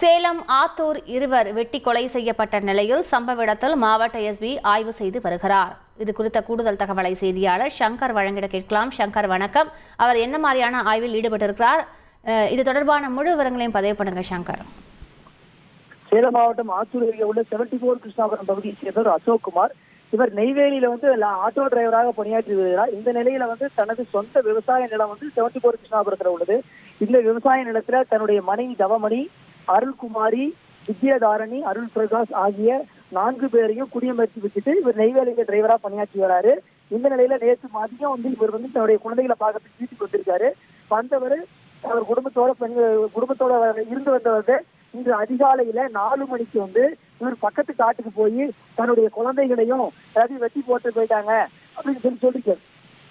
சேலம் ஆத்தூர் இருவர் வெட்டி கொலை செய்யப்பட்ட நிலையில் சம்பவ இடத்தில் மாவட்ட எஸ்பி ஆய்வு செய்து வருகிறார். இது குறித்த கூடுதல் தகவலை செய்தியாளர் சங்கர் வழங்கிட கேட்கலாம். சங்கர் வணக்கம். அவர் என்ன மாதிரியான ஆய்வில் ஈடுபட்டிருக்கிறார்? அஹ், இது தொடர்பான முழு விவரங்களையும் பதிவு பண்ணுங்க சங்கர். சேலம் மாவட்டம் ஆத்தூர் அருகே உள்ள செவன்டி போர் கிருஷ்ணாபுரம் பகுதியை சேர்ந்தவர் அசோக் குமார். இவர் நெய்வேலியில வந்து ஆட்டோ டிரைவராக பணியாற்றி வருகிறார். இந்த நிலையில வந்து தனது சொந்த விவசாய நிலம் வந்து செவன்டி போர் கிருஷ்ணாபுரத்துல உள்ளது. இந்த விவசாய நிலத்துல தன்னுடைய மனைவி தவமணி அருள்குமாரி வித்யாதாரணி அருள் பிரகாஷ் ஆகிய நான்கு பேரையும் குடியமர்த்தி வச்சுட்டு இவர் நெய்வேலியில டிரைவரா பணியாற்றி வராரு. இந்த நிலையில நேற்று மதியம் வந்து இவர் வந்து தன்னுடைய குழந்தைகளை பார்க்கறதுக்கு வீட்டுக்கு வந்திருக்காரு. வந்தவர் அவர் குடும்பத்தோட பெண் குடும்பத்தோட இருந்து வந்தவர் இன்று அதிகாலையில நாலு மணிக்கு வந்து இவர் பக்கத்து காட்டுக்கு போய் தன்னுடைய குழந்தைகளையும் ஏதாவது வெட்டி போட்டு போயிட்டாங்க அப்படின்னு சொல்லி சொல்லிருக்காரு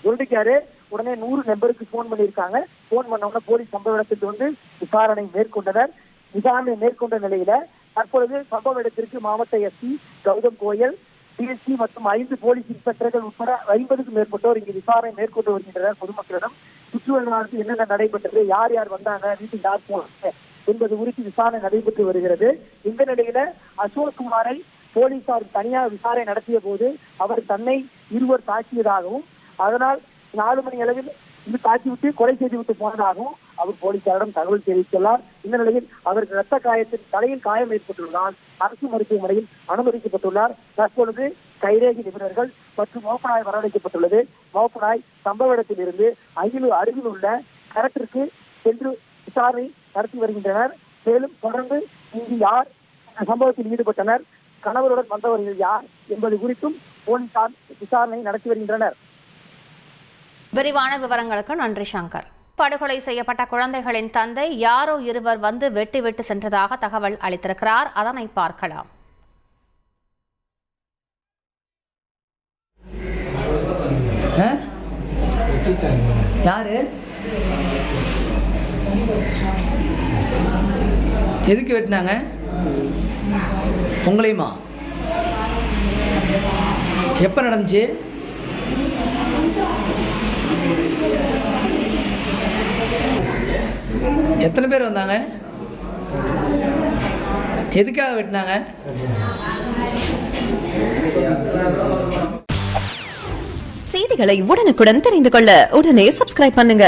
சொல்லிருக்காரு உடனே நூறு நம்பருக்கு ஃபோன் பண்ணியிருக்காங்க. ஃபோன் பண்ண உடனே போலீஸ் சம்பவ இடத்துக்கு வந்து விசாரணை மேற்கொண்டனர். விசாரணை மேற்கொண்ட நிலையில தற்பொழுது சம்பவ இடத்திற்கு மாவட்ட எஸ்பி கௌதம் கோயல் டிஎஸ்பி மற்றும் ஐந்து போலீஸ் இன்ஸ்பெக்டர்கள் உட்பட ஐம்பதுக்கும் மேற்பட்டோர் இங்கு விசாரணை மேற்கொண்டு வருகின்றனர். பொதுமக்களிடம் சுற்றுவட்டாரத்தில் என்னென்ன நடைபெற்றது யார் யார் வந்தாங்க வீட்டில் யார் போனாங்க என்பது குறித்து விசாரணை நடைபெற்று வருகிறது. இந்த நிலையில அசோக் குமாரை போலீசார் தனியாக விசாரணை நடத்திய போது அவர் தன்னை இருவர் தாக்கியதாகவும் அதனால் நாலு மணி அளவில் இது தாக்கிவிட்டு கொலை செய்துவிட்டு போனதாகவும் அவர் போலீசாரிடம் தகவல் தெரிவித்துள்ளார். இந்த நிலையில் அவருக்கு ரத்த காயத்தின் தலையில் காயம் ஏற்பட்டுள்ளதால் அரசு மருத்துவமனையில் அனுமதிக்கப்பட்டுள்ளார். தற்பொழுது கைரேகி நிபுணர்கள் மற்றும் மோப்பனாய் வரவழைக்கப்பட்டுள்ளது. மோப்பனாய் சம்பவ இடத்திலிருந்து அகிலு அருகில் உள்ள கரட்டிற்கு சென்று விசாரணை நடத்தி வருகின்றனர். மேலும் தொடர்ந்து இங்கு யார் சம்பவத்தில் ஈடுபட்டனர் கணவருடன் வந்தவர்கள் யார் என்பது குறித்தும் போலீசார் விசாரணை நடத்தி வருகின்றனர். விரிவான விவரங்களுக்கு நன்றி சங்கர். படுகொலை செய்யப்பட்ட குழந்தைகளின் தந்தை யாரோ இருவர் வந்து வெட்டி விட்டு சென்றதாக தகவல் அளித்திருக்கிறார். அதனை பார்க்கலாம். ஆ? யாரு? எதுக்கு வெட்டினாங்க? உங்களையுமா? எப்போ நடந்துச்சு? எத்தனை பேர் வந்தாங்க? எதுக்காக வெட்டினாங்க? செய்திகளை உடனுக்குடன் தெரிந்து கொள்ள உடனே சப்ஸ்கிரைப் பண்ணுங்க.